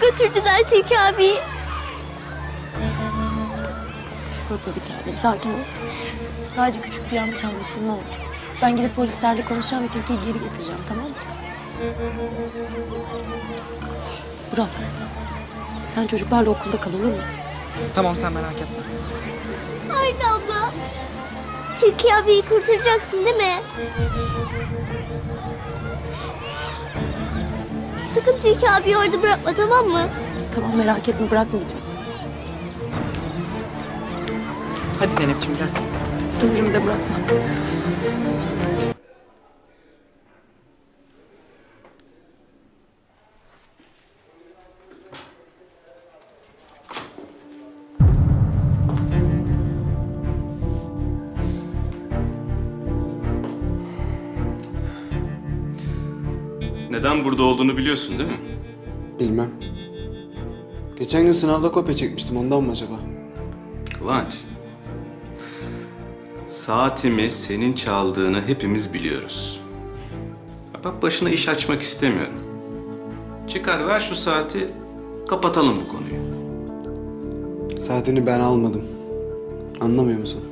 götürdüler Tilki abi. Korkma bir tanem, sakin ol. Sadece küçük bir yanlış anlaşılma oldu. Ben gidip polislerle konuşacağım ve Tilki'yi geri getireceğim, tamam mı? Burak, sen çocuklarla okulda kal olur mu? Tamam sen merak etme. Haydi abla. Tilki abiyi kurtaracaksın değil mi? Sakın Tilki abiyi orada bırakma tamam mı? Tamam merak etme, bırakmayacağım. Hadi Zeynep'ciğim gel. Ömrümü de bırakmam. Burada olduğunu biliyorsun değil mi? Bilmem. Geçen gün sınavda kopya çekmiştim ondan mı acaba? Kıvanç. Saatimi senin çaldığını hepimiz biliyoruz. Bak başına iş açmak istemiyorum. Çıkar ver şu saati, kapatalım bu konuyu. Saatini ben almadım. Anlamıyor musun?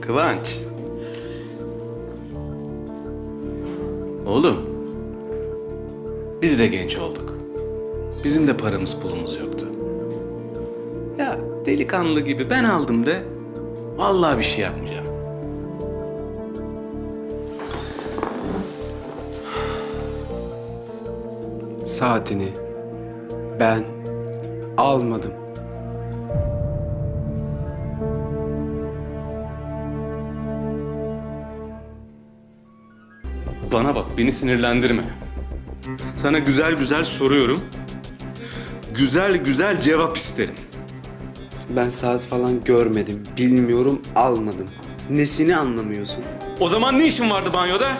Kıvanç. Oğlum. Biz de genç olduk. Bizim de paramız pulumuz yoktu. Ya delikanlı gibi ben aldım de vallahi bir şey yapmayacağım. Saatini ben almadım. Beni sinirlendirme. Sana güzel güzel soruyorum. Güzel güzel cevap isterim. Ben saat falan görmedim, bilmiyorum, almadım. Nesini anlamıyorsun? O zaman ne işin vardı banyoda?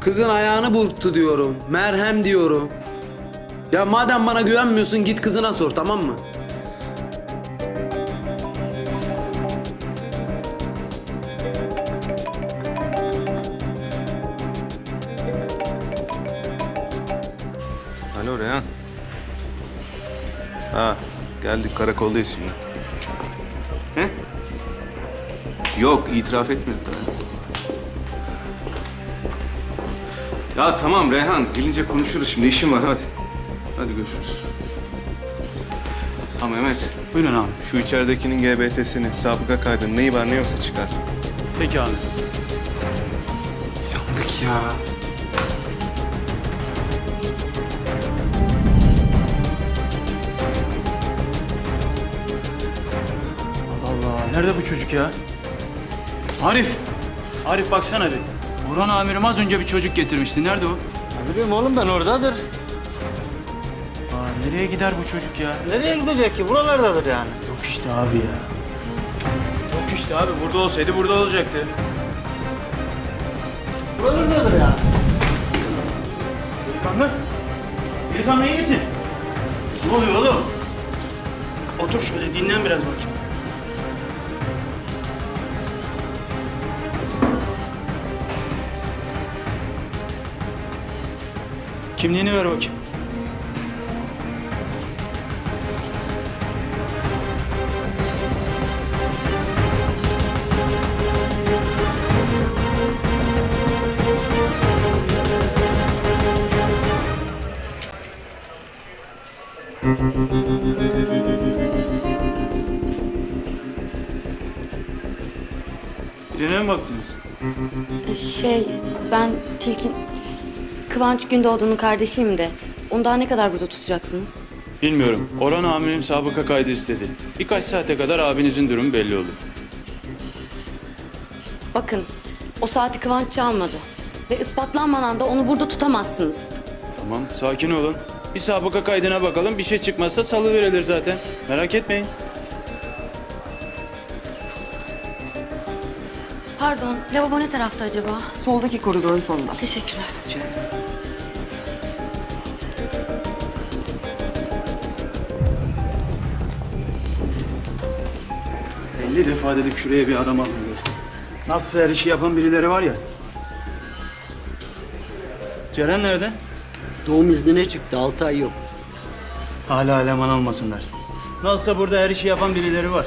Kızın ayağını burktu diyorum, merhem diyorum. Ya madem bana güvenmiyorsun git kızına sor tamam mı? Geldik karakoldayız şimdi. He? Yok, itiraf etmedik daha. Ya tamam Reyhan, gelince konuşuruz şimdi. işim var hadi. Hadi görüşürüz. Ha Mehmet, Buyurun abi. şu içeridekinin GBT'sini, sabıka kaydını, neyi var ne yoksa çıkar. Peki abi. Yandık ya. Nerede bu çocuk ya? Arif. Arif baksana bir. Orhan amirim az önce bir çocuk getirmişti. Nerede o? Ne bileyim oğlum ben oradadır. Aa, nereye gider bu çocuk ya? Nereye gidecek ki? Buralardadır yani. Yok işte abi ya. Yok işte abi. Burada olsaydı burada olacaktı. Buralardadır yani. Delikanlı. Delikanlı iyi misin? Ne oluyor oğlum? Otur şöyle dinlen biraz bakayım. Kimliğini ver bakayım. Birine mi baktınız? Şey, ben Tilki... Kıvanç Gündoğdu'nun kardeşiyim de. Onu daha ne kadar burada tutacaksınız? Bilmiyorum. Orhan amirim sabıka kaydı istedi. Birkaç saate kadar abinizin durumu belli olur. Bakın, o saati Kıvanç çalmadı. Ve ispatlanmadan da onu burada tutamazsınız. Tamam, sakin olun. Bir sabıka kaydına bakalım. Bir şey çıkmazsa salı verilir zaten. Merak etmeyin. Pardon, lavabo ne tarafta acaba? Soldaki koridorun sonunda. Teşekkürler. Elli defa dedik şuraya bir adam alın diye. Nasıl her işi yapan birileri var ya. Ceren nerede? Doğum iznine çıktı. 6 ay yok. Hala eleman almasınlar. Nasılsa burada her işi yapan birileri var.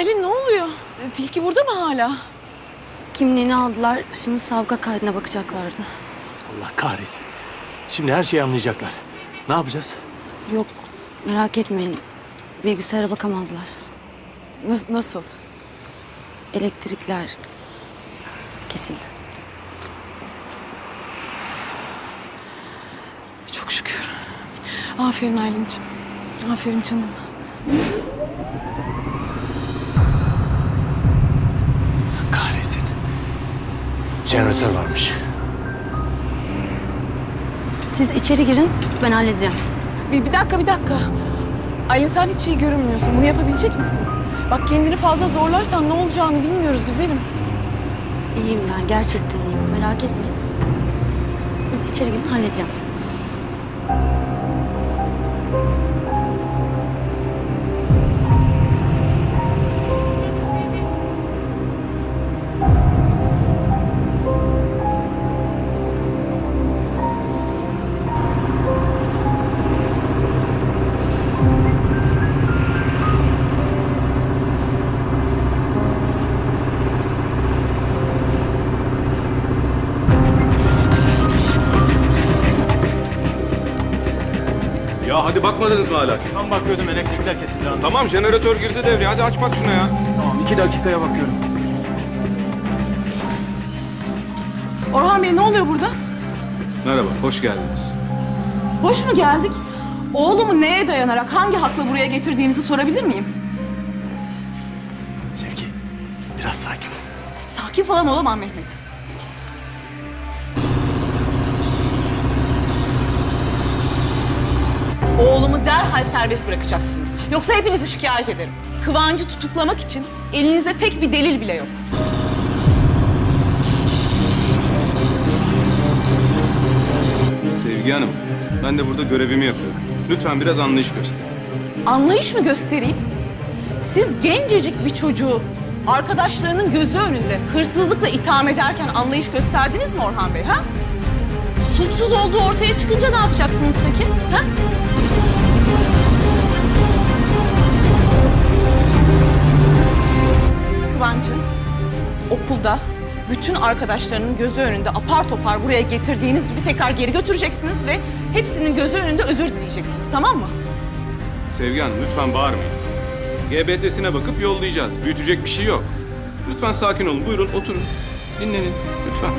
Aylin ne oluyor? Tilki burada mı hala? Kimliğini aldılar. Şimdi savga kaydına bakacaklardı. Allah kahretsin. Şimdi her şeyi anlayacaklar. Ne yapacağız? Yok merak etmeyin. Bilgisayara bakamazlar. Nas- nasıl? Elektrikler kesildi. Çok şükür. Aferin Aylin'cim. Aferin canım. Jeneratör varmış. Siz içeri girin ben halledeceğim. Bir, bir dakika bir dakika. Aylin sen hiç iyi görünmüyorsun. Bunu yapabilecek misin? Bak kendini fazla zorlarsan ne olacağını bilmiyoruz güzelim. İyiyim ben gerçekten iyiyim merak etmeyin. Siz içeri girin halledeceğim. Hadi bakmadınız mı hala? Tam bakıyordum elektrikler kesildi. Tamam. Tamam jeneratör girdi devreye. Hadi aç bak şuna ya. tamam iki dakikaya bakıyorum. Orhan Bey ne oluyor burada? Merhaba, hoş geldiniz. Hoş mu geldik? Oğlumu neye dayanarak hangi hakla buraya getirdiğinizi sorabilir miyim? Sevgi, biraz sakin ol. Sakin falan olamam Mehmet. Oğlumu derhal serbest bırakacaksınız. Yoksa hepinizi şikayet ederim. Kıvancı tutuklamak için elinizde tek bir delil bile yok. Sevgi Hanım, ben de burada görevimi yapıyorum. Lütfen biraz anlayış gösterin. Anlayış mı göstereyim? Siz gencecik bir çocuğu arkadaşlarının gözü önünde hırsızlıkla itham ederken anlayış gösterdiniz mi Orhan Bey ha? Suçsuz olduğu ortaya çıkınca ne yapacaksınız peki? Ha? Kıvancı, okulda bütün arkadaşlarının gözü önünde apar topar buraya getirdiğiniz gibi tekrar geri götüreceksiniz ve hepsinin gözü önünde özür dileyeceksiniz tamam mı? Sevgi Hanım, lütfen bağırmayın. GBT'sine bakıp yollayacağız. Büyütecek bir şey yok. Lütfen sakin olun. Buyurun oturun. Dinlenin. Lütfen.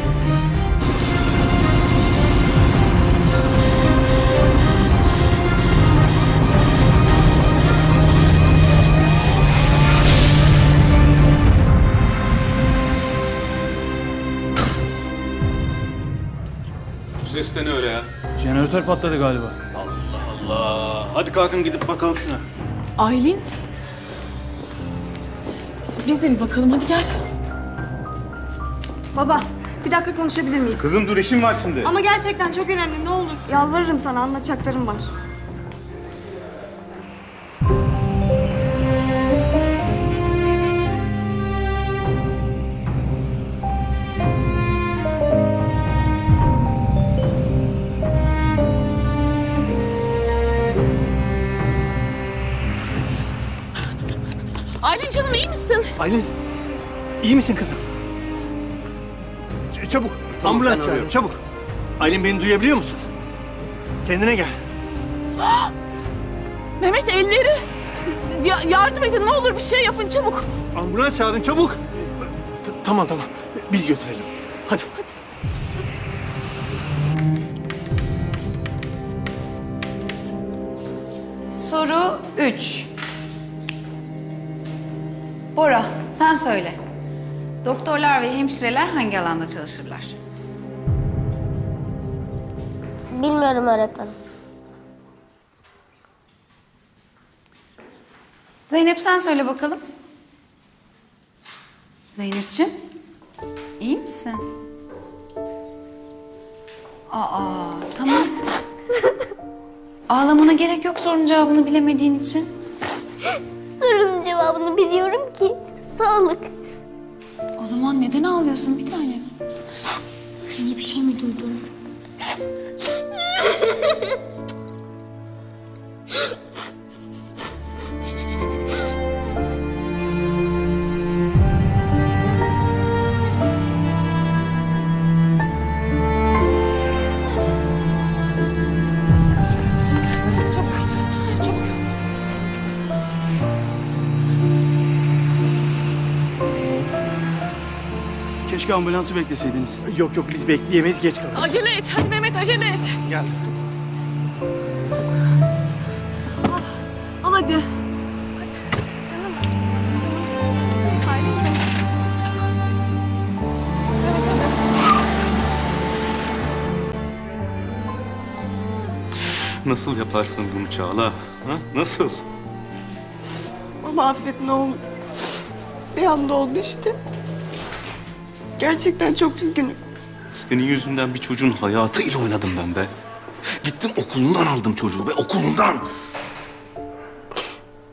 Bu ses de ne öyle ya? Jeneratör patladı galiba. Allah. Hadi kalkın gidip bakalım şuna. Aylin. Biz de bir bakalım hadi gel. Baba Bir dakika konuşabilir miyiz? Kızım dur işim var şimdi. Ama gerçekten çok önemli ne olur. Yalvarırım sana anlatacaklarım var. Aylin, iyi misin kızım? Ç- çabuk, ambulans çağırın, çabuk. Aylin beni duyabiliyor musun? Kendine gel. Mehmet elleri. Ya- yardım edin ne olur bir şey yapın çabuk. Ambulans çağırın, çabuk. T- tamam, tamam. Biz götürelim. Hadi. Soru 3. Bora, sen söyle. Doktorlar ve hemşireler hangi alanda çalışırlar? Bilmiyorum öğretmenim. Zeynep sen söyle bakalım. Zeynepciğim, iyi misin? Aa, tamam. Ağlamana gerek yok sorunun cevabını bilemediğin için. Sorunun cevabını biliyorum ki. Sağlık. O zaman neden ağlıyorsun bir tanem? Yeni bir şey mi duydun? Keşke ambulansı bekleseydiniz. Yok yok, biz bekleyemeyiz, geç kalırız. Acele et. Hadi Mehmet acele et. Gel. Al hadi. Hadi. Canım. Canım. Aylin'cim. Nasıl yaparsın bunu Çağla? Ha? Nasıl? Baba affet ne olur. Bir anda oldu işte. Gerçekten çok üzgünüm. Senin yüzünden bir çocuğun hayatıyla oynadım ben be. Gittim okulundan aldım çocuğu be okulundan.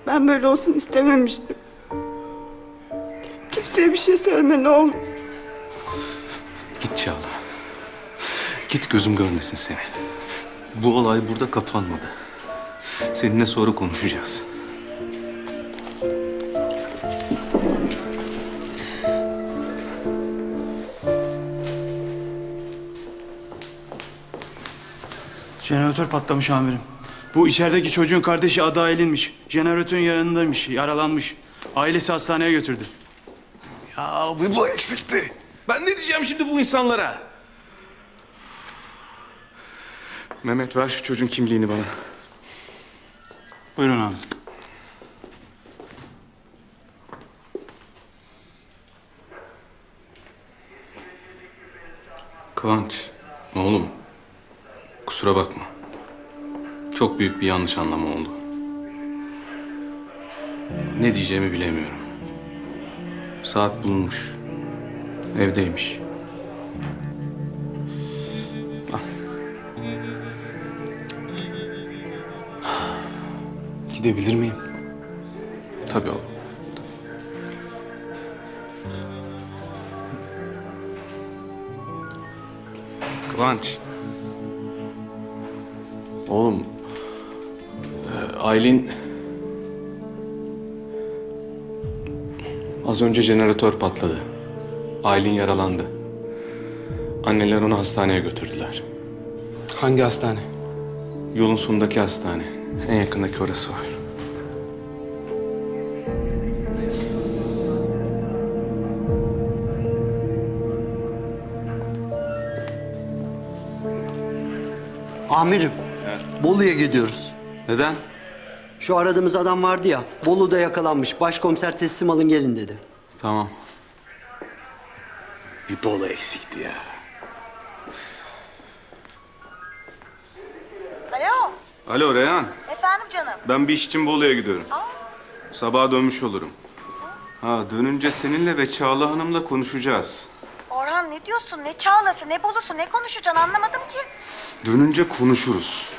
Ben böyle olsun istememiştim. Kimseye bir şey söyleme ne olur. Git Çağla. Git gözüm görmesin seni. Bu olay burada kapanmadı. Seninle sonra konuşacağız. Jeneratör patlamış amirim. Bu içerideki çocuğun kardeşi adı Aylin'miş. Jeneratörün yanındaymış, yaralanmış. Ailesi hastaneye götürdü. Ya bu, bu eksikti. Ben ne diyeceğim şimdi bu insanlara? Mehmet ver şu çocuğun kimliğini bana. Buyurun abi. Kıvanç, oğlum. Kusura bakma. Çok büyük bir yanlış anlama oldu. Ne diyeceğimi bilemiyorum. Saat bulunmuş. Evdeymiş. Gidebilir miyim? Tabii oğlum. Kıvanç. Aylin... Az önce jeneratör patladı. Aylin yaralandı. Anneler onu hastaneye götürdüler. Hangi hastane? Yolun sonundaki hastane. En yakındaki orası var. Amirim, Bolu'ya gidiyoruz. Neden? Şu aradığımız adam vardı ya, Bolu'da yakalanmış. Başkomiser teslim alın gelin dedi. Tamam. Bir bolu eksikti ya. Alo, Alo Reyhan. efendim canım. Ben bir iş için Bolu'ya gidiyorum. Sabaha dönmüş olurum. Ha dönünce seninle ve Çağla Hanım'la konuşacağız. Orhan ne diyorsun? Ne Çağla'sı, ne Bolu'su, ne konuşacaksın anlamadım ki. Dönünce konuşuruz.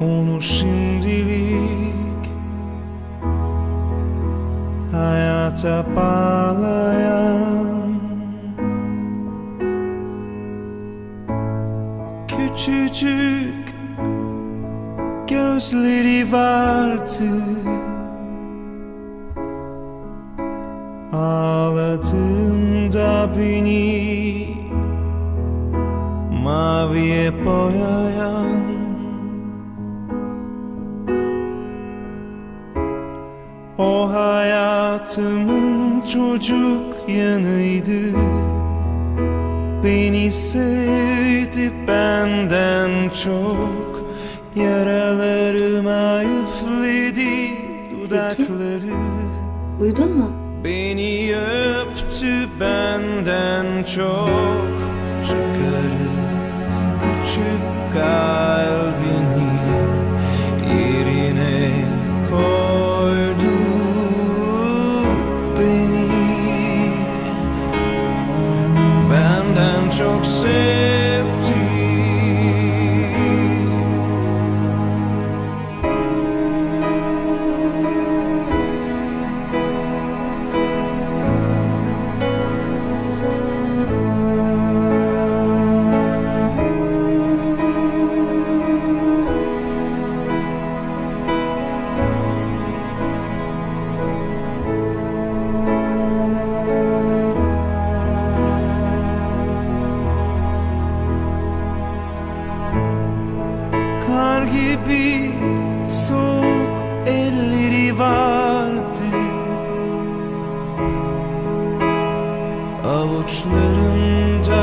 Onu şimdilik hayata bağlayan Küçücük gözleri vardı hayatımın çocuk yanıydı Beni sevdi benden çok Yaralarıma üfledi dudakları Peki. Uyudun mu? Beni öptü benden çok Şakarı küçük kalbi avuçlarında